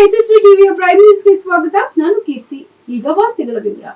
ಯಶಸ್ವಿ ಟಿವಿಯ ಪ್ರೈಮ್ ನ್ಯೂಸ್ಗೆ ಸ್ವಾಗತ. ನಾನು ಕೀರ್ತಿ. ಈಗ ವಾರ್ತೆಗಳ ವಿವರ.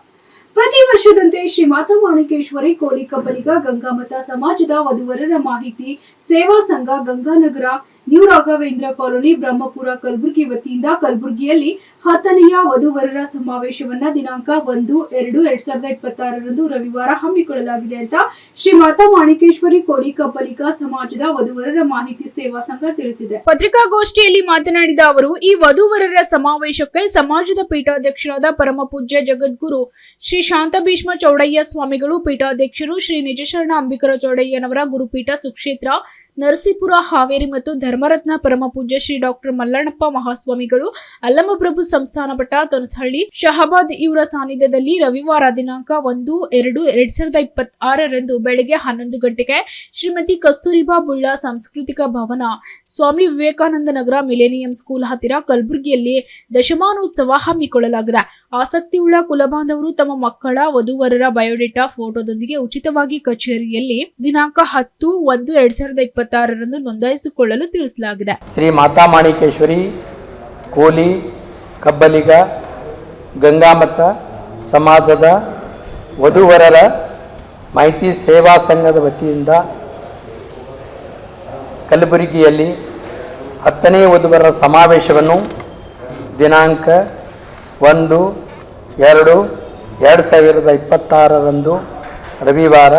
ಪ್ರತಿ ವರ್ಷದಂತೆ ಶ್ರೀ ಮಾತಾ ಮಾಣಿಕೇಶ್ವರಿ ಕೋಳಿ ಕಬ್ಬಲಿಗ ಗಂಗಾಮತ ಸಮಾಜದ ವಧುವರರ ಮಾಹಿತಿ ಸೇವಾ ಸಂಘ ಗಂಗಾನಗರ ನ್ಯೂ ರಾಘವೇಂದ್ರ ಕಾಲೋನಿ, ಬ್ರಹ್ಮಪುರ, ಕಲಬುರಗಿ ವತಿಯಿಂದ ಕಲಬುರಗಿಯಲ್ಲಿ ಹತ್ತನೆಯ ವಧುವರರ ಸಮಾವೇಶವನ್ನ ದಿನಾಂಕ ಒಂದು, ಎರಡು, ಎರಡ್ ಸಾವಿರದ ಇಪ್ಪತ್ತಾರರಂದು ರವಿವಾರ ಹಮ್ಮಿಕೊಳ್ಳಲಾಗಿದೆ ಅಂತ ಶ್ರೀ ಮಾತಾ ಮಾಣಿಕೇಶ್ವರಿ ಕೋರಿ ಕಬ್ಬಲಿಗ ಸಮಾಜದ ವಧುವರರ ಮಾಹಿತಿ ಸೇವಾ ಸಂಘ ತಿಳಿಸಿದೆ. ಪತ್ರಿಕಾಗೋಷ್ಠಿಯಲ್ಲಿ ಮಾತನಾಡಿದ ಅವರು, ಈ ವಧುವರರ ಸಮಾವೇಶಕ್ಕೆ ಸಮಾಜದ ಪೀಠಾಧ್ಯಕ್ಷರಾದ ಪರಮ ಪೂಜ್ಯ ಜಗದ್ಗುರು ಶ್ರೀ ಶಾಂತ ಭೀಷ್ಮ ಚೌಡಯ್ಯ ಸ್ವಾಮಿಗಳು, ಪೀಠಾಧ್ಯಕ್ಷರು ಶ್ರೀ ನಿಜಶರಣ ಅಂಬಿಕರ ಚೌಡಯ್ಯನವರ ಗುರುಪೀಠ ಸುಕ್ಷೇತ್ರ ನರಸೀಪುರ ಹಾವೇರಿ ಮತ್ತು ಧರ್ಮರತ್ನ ಪರಮ ಪೂಜ್ಯ ಶ್ರೀ ಡಾಕ್ಟರ್ ಮಲ್ಲಣ್ಣಪ್ಪ ಮಹಾಸ್ವಾಮಿಗಳು, ಅಲ್ಲಮಪ್ರಭು ಸಂಸ್ಥಾನ ಪಟ್ಟ ತೊನಸಹಳ್ಳಿ, ಶಹಾಬಾದ್ ಇವರ ಸಾನ್ನಿಧ್ಯದಲ್ಲಿ ರವಿವಾರ ದಿನಾಂಕ ಒಂದು, ಎರಡು, ಎರಡ್ ಸಾವಿರದ ಇಪ್ಪತ್ತ್ ಆರರಂದು ಬೆಳಗ್ಗೆ ಹನ್ನೊಂದು ಗಂಟೆಗೆ ಶ್ರೀಮತಿ ಕಸ್ತೂರಿಬಾ ಬುಳ್ಳ ಸಾಂಸ್ಕೃತಿಕ ಭವನ, ಸ್ವಾಮಿ ವಿವೇಕಾನಂದ ನಗರ ಮಿಲೇನಿಯಂ ಸ್ಕೂಲ್ ಹತ್ತಿರ ಕಲಬುರಗಿಯಲ್ಲಿ ದಶಮಾನೋತ್ಸವ ಹಮ್ಮಿಕೊಳ್ಳಲಾಗಿದೆ. ಆಸಕ್ತಿಯುಳ್ಳ ಕುಲಬಾಂಧವರು ತಮ್ಮ ಮಕ್ಕಳ ವಧುವರರ ಬಯೋಡೇಟಾ ಫೋಟೋದೊಂದಿಗೆ ಉಚಿತವಾಗಿ ಕಚೇರಿಯಲ್ಲಿ ದಿನಾಂಕ ಹತ್ತು ಒಂದು ಎರಡ್ ಸಾವಿರದ ಇಪ್ಪತ್ತಾರರಂದು ನೋಂದಾಯಿಸಿಕೊಳ್ಳಲು ತಿಳಿಸಲಾಗಿದೆ. ಶ್ರೀ ಮಾತಾ ಮಾಣಿಕೇಶ್ವರಿ, ಕೋಲಿ, ಕಬ್ಬಲಿಗ, ಗಂಗಾಮತ ಸಮಾಜದ ವಧುವರರ ಮಾಹಿತಿ ಸೇವಾ ಸಂಘದ ವತಿಯಿಂದ ಕಲಬುರಗಿಯಲ್ಲಿ ಹತ್ತನೇ ವಧುವರ ಸಮಾವೇಶವನ್ನು ದಿನಾಂಕ ಒಂದು ಎರಡು ಎರಡು ಸಾವಿರದ ಇಪ್ಪತ್ತಾರರಂದು ರವಿವಾರ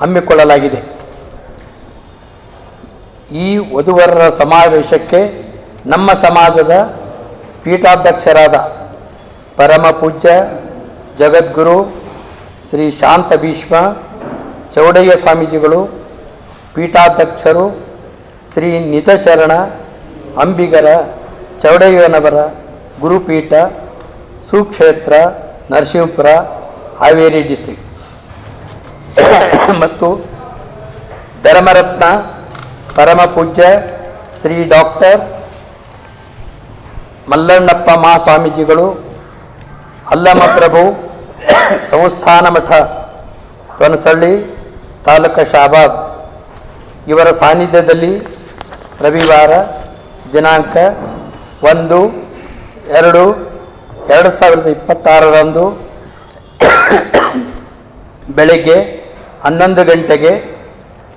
ಹಮ್ಮಿಕೊಳ್ಳಲಾಗಿದೆ. ಈ ವಧುವರರ ಸಮಾವೇಶಕ್ಕೆ ನಮ್ಮ ಸಮಾಜದ ಪೀಠಾಧ್ಯಕ್ಷರಾದ ಪರಮ ಪೂಜ್ಯ ಜಗದ್ಗುರು ಶ್ರೀ ಶಾಂತ ಭೀಷ್ಮ, ಚೌಡಯ್ಯ ಸ್ವಾಮೀಜಿಗಳು, ಪೀಠಾಧ್ಯಕ್ಷರು ಶ್ರೀ ನಿತಶರಣ ಅಂಬಿಗರ, ಚೌಡಯ್ಯನವರ ಗುರುಪೀಠ ಸುಕ್ಷೇತ್ರ ನರಸಿಂಹಪುರ ಹಾವೇರಿ ಡಿಸ್ಟಿಕ್ ಮತ್ತು ಧರ್ಮರತ್ನ, ಪರಮ ಪೂಜ್ಯ ಶ್ರೀ ಡಾಕ್ಟರ್ ಮಲ್ಲಣ್ಣಪ್ಪ ಮಹಾಸ್ವಾಮೀಜಿಗಳು ಅಲ್ಲಮಪ್ರಭು ಸಂಸ್ಥಾನ ಮಠ ತೊನಸಳ್ಳಿ ತಾಲೂಕ ಶಾಬಾದ್. ಇವರ ಸಾನ್ನಿಧ್ಯದಲ್ಲಿ ರವಿವಾರ ದಿನಾಂಕ ಒಂದು, ಎರಡು ಎರಡು ಸಾವಿರದ ಇಪ್ಪತ್ತಾರರಂದು ಬೆಳಗ್ಗೆ ಹನ್ನೊಂದು ಗಂಟೆಗೆ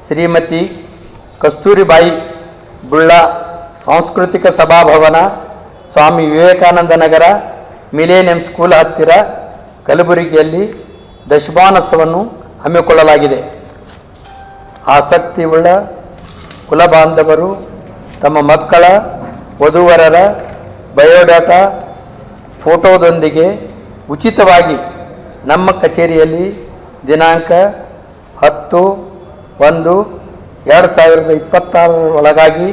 ಶ್ರೀಮತಿ ಕಸ್ತೂರಿಬಾಯಿ ಬುಳ್ಳ ಸಾಂಸ್ಕೃತಿಕ ಸಭಾಭವನ ಸ್ವಾಮಿ ವಿವೇಕಾನಂದ ನಗರ ಮಿಲೇನಿಯಂ ಸ್ಕೂಲ್ ಹತ್ತಿರ ಕಲಬುರಗಿಯಲ್ಲಿ ದಶಮಾನೋತ್ಸವವನ್ನು ಹಮ್ಮಿಕೊಳ್ಳಲಾಗಿದೆ. ಆಸಕ್ತಿಯುಳ್ಳ ಕುಲಬಾಂಧವರು ತಮ್ಮ ಮಕ್ಕಳ ವಧುವರರ ಬಯೋಡಾಟಾ ಫೋಟೋದೊಂದಿಗೆ ಉಚಿತವಾಗಿ ನಮ್ಮ ಕಚೇರಿಯಲ್ಲಿ ದಿನಾಂಕ ಹತ್ತು ಒಂದು ಎರಡು ಸಾವಿರದ ಇಪ್ಪತ್ತಾರರ ಒಳಗಾಗಿ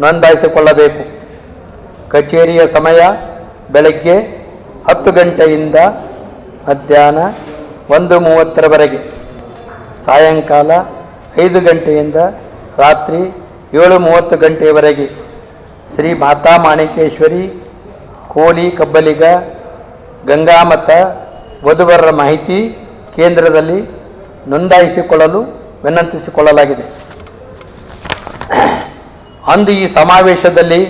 ನೋಂದಾಯಿಸಿಕೊಳ್ಳಬೇಕು. ಕಚೇರಿಯ ಸಮಯ ಬೆಳಗ್ಗೆ ಹತ್ತು ಗಂಟೆಯಿಂದ ಮಧ್ಯಾಹ್ನ ಒಂದು ಮೂವತ್ತರವರೆಗೆ. ಸಾಯಂಕಾಲ ಐದು ಗಂಟೆಯಿಂದ ರಾತ್ರಿ ಏಳು ಮೂವತ್ತು ಗಂಟೆಯವರೆಗೆ ಶ್ರೀ ಮಾತಾ ಮಾಣಿಕೇಶ್ವರಿ ಕೋಲಿ ಕಬ್ಬಲಿಗ ಗಂಗಾಮತ ವಧುವರರ ಮಾಹಿತಿ ಕೇಂದ್ರದಲ್ಲಿ ನೋಂದಾಯಿಸಿಕೊಳ್ಳಲು ವಿನಂತಿಸಿಕೊಳ್ಳಲಾಗಿದೆ. ಅಂದು ಈ ಸಮಾವೇಶದಲ್ಲಿ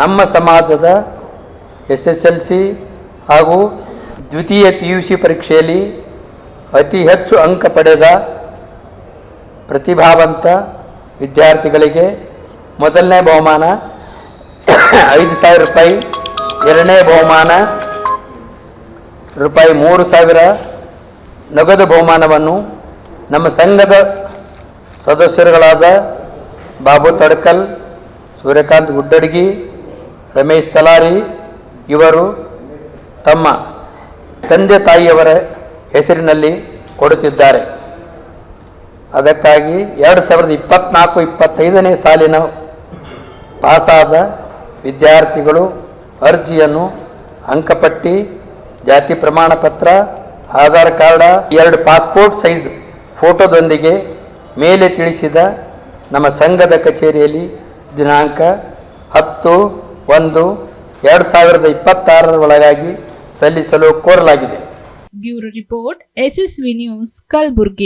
ನಮ್ಮ ಸಮಾಜದ ಎಸ್ ಎಸ್ ಎಲ್ ಸಿ ಹಾಗೂ ದ್ವಿತೀಯ ಪಿ ಯು ಸಿ ಪರೀಕ್ಷೆಯಲ್ಲಿ ಅತಿ ಹೆಚ್ಚು ಅಂಕ ಪಡೆದ ಪ್ರತಿಭಾವಂತ ವಿದ್ಯಾರ್ಥಿಗಳಿಗೆ ಮೊದಲನೇ ಬಹುಮಾನ ಐದು ಸಾವಿರ ರೂಪಾಯಿ. ಎರಡನೇ ಬಹುಮಾನ ರೂಪಾಯಿ ಮೂರು ಸಾವಿರ. ನಗದು ಬಹುಮಾನವನ್ನು ನಮ್ಮ ಸಂಘದ ಸದಸ್ಯರುಗಳಾದ ಬಾಬು ತಡ್ಕಲ್, ಸೂರ್ಯಕಾಂತ್ ಗುಡ್ಡಡ್ಗಿ, ರಮೇಶ್ ತಲಾರಿ ಇವರು ತಮ್ಮ ತಂದೆ ತಾಯಿಯವರ ಹೆಸರಿನಲ್ಲಿ ಕೊಡುತ್ತಿದ್ದಾರೆ. ಅದಕ್ಕಾಗಿ ಎರಡು ಸಾವಿರದ ಇಪ್ಪತ್ತ್ನಾಲ್ಕು ಇಪ್ಪತ್ತೈದನೇ ಸಾಲಿನ ಪಾಸಾದ ವಿದ್ಯಾರ್ಥಿಗಳು ಅರ್ಜಿಯನ್ನು ಅಂಕಪಟ್ಟಿ, ಜಾತಿ ಪ್ರಮಾಣ ಪತ್ರ, ಆಧಾರ್ ಕಾರ್ಡ, ಎರಡು ಪಾಸ್ಪೋರ್ಟ್ ಸೈಜ್ ಫೋಟೋದೊಂದಿಗೆ ಮೇಲೆ ತಿಳಿಸಿದ ನಮ್ಮ ಸಂಘದ ಕಚೇರಿಯಲ್ಲಿ ದಿನಾಂಕ ಹತ್ತು ಒಂದು ಎರಡು ಸಾವಿರದ ಇಪ್ಪತ್ತಾರರ ಒಳಗಾಗಿ ಸಲ್ಲಿಸಲು ಕೋರಲಾಗಿದೆ. Bureau report, SSV news, Kalaburgi.